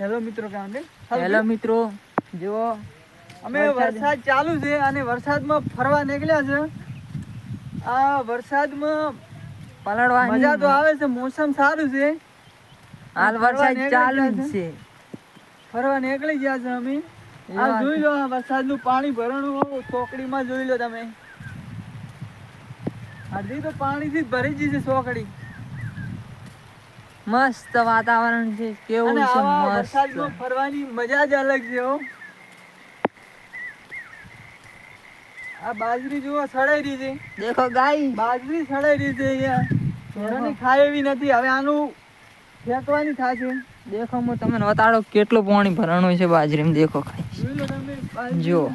Hello મિત્રો hello મિત્રો. જુઓ. અમે વરસાદ. ચાલુ છે અને વરસાદમાં ફરવા નીકળ્યા છે. આ વરસાદમાં પલળવાની મજા તો આવે છે મોસમ સારું છે. હાલ વરસાદ ચાલુ છે. ફરવા નીકળી ગયા છે અમે. આ જોઈ લો વરસાદનું પાણી ભરણું ચોકડીમાં જોઈ લો તમે. અડધી તો પાણીથી જ ભરી છે ચોકડી. મસ્ત વાતાવરણ છે કેવું છે મસ્ત. ફરવાની મજા જ અલગ છે હો. આ બાજરી જુઓ સડાઈ રહી છે. દેખો ગાય. બાજરી સડાઈ રહી છે અહીંયા. ઢોરાની ખાય એવી નથી. હવે આનું ફેંકવાની થાશે. દેખો હું તમને બતાડો કેટલું પાણી ભરાણું છે બાજરીમાં. દેખો ખાઈ. જુઓ.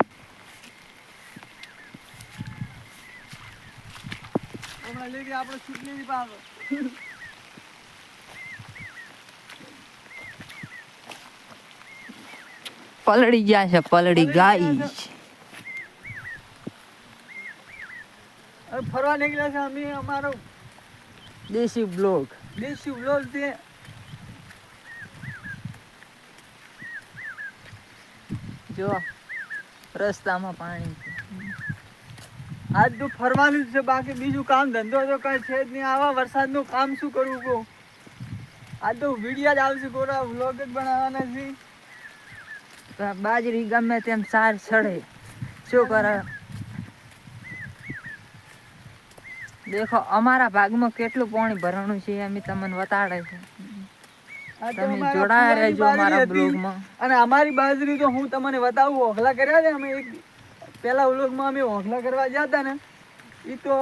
હમણાં લઈ ગયા આપણે પલળી ગયા છે પલળી ગાય ફરવા નીકળ્યા છે અમે અમારો દેશી બ્લોક દેશી બ્લોગ તે જો રસ્તામાં પાણી આજ તો ફરવાનું જ છે બાકી બીજું કામ ધંધો તો કઈ છે જ નહીં. આવા વરસાદનું કામ શું કરવું કહું? આજ તો વીડિયો જ આવશે ગોરા વ્લોગ જ બનાવવાના છે. બાજરી ગમે તેમ સાર સડે. શું કરે? દેખો અમારા ભાગમાં કેટલું પાણી ભરાણું છે અમે તમને બતાડે છે. તમે જોડાયા રહેજો અમારા બ્લોગમાં. અને અમારી બાજરી તો હું તમને બતાવું ઓખલા કર્યા છે અમે એક પેલા ઉલોગમાં અમે ઓખલા કરવા ગયા હતા ને એ તો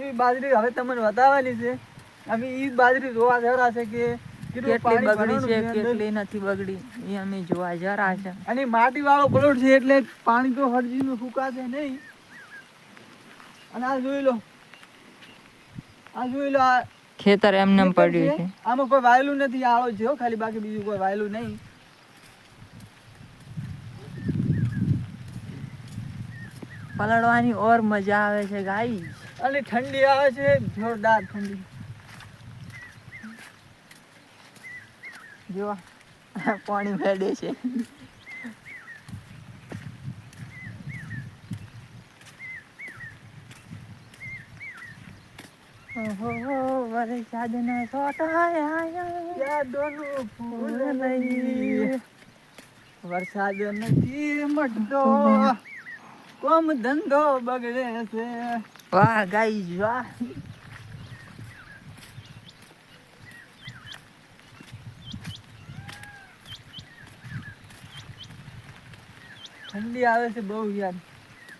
એ બાજરી હવે તમને બતાવવાની છે. અમે એ બાજરી જોવા જરા છે કે કેટલું બગડી છે કેટલી નથી બગડી એ અમે જોવા જરા છે. અને માટી વાળો પ્લોટ છે એટલે પાણી તો હરજી નું ફૂકાશે નહીં. અને આ જોઈ લો આ જોઈ લો આ ખેતર એમને પડ્યું છે. આમાં કોઈ વાયલું નથી આળો છે ખાલી બાકી બીજું કોઈ વાયલું નહીં. પલળવાની ઓર મજા આવે છે ગાઈ અને ઠંડી આવે છે જોરદાર ઠંડી. જો પાણી મેળે છે. વરસાદ વરસાદના છોટા ફૂલ લઈ. વરસાદ નથી મટતો. કોમ ધંધો બગડે છે. વાહ ગાઈ વાહ. ઠંડી આવે છે બહુ યાર.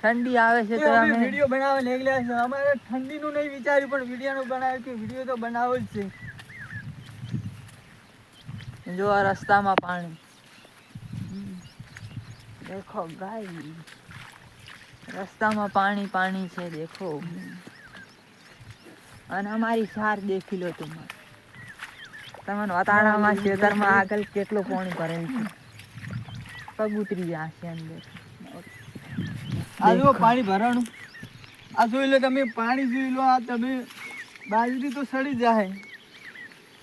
ઠંડી આવે છે તો અમે વિડિયો બનાવવા નીકળ્યા છે અમારે ઠંડીનું નહીં વિચાર્યું પણ વિડીયોનું બનાવ્યું કે વિડિયો તો બનાવો જ છે. જો આ રસ્તામાં પાણી. દેખો ગાય. રસ્તામાં પાણી પાણી છે દેખો. અને અમારી સાર દેખી લો તમે તમને વતાડામાં ખેતરમાં આગળ કેટલું પાણી ભરેલું છે? પગ ઉતરી જશે અંદર. આ જો પાણી ભરાણું. આ જોઈ લો તમે, પાણી જોઈ લો, આ તમે. બાજરી તો સડી જાય.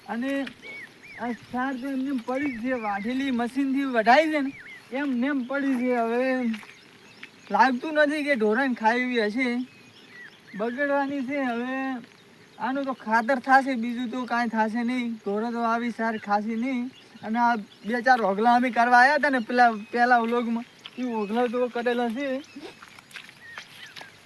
અને આ સાર તો એમને એમ પડી છે, વાઢેલી મશીનથી વઢાઈ છે ને, એમ નેમ પડી છે હવે. લાગતું નથી કે ઢોરણ ખાઈ હશે. બગડવાની છે હવે. આનું તો ખાતર થશે, બીજું તો કાંઈ થશે નહીં. ઢોરણ તો આવી સાર ખાશે નહીં. અને આ બે ચાર ઓગલા અમે કરવા આવ્યા હતા ને પેલા પહેલા વ્લોગમાં. એ ઓગલા તો કરેલા છે.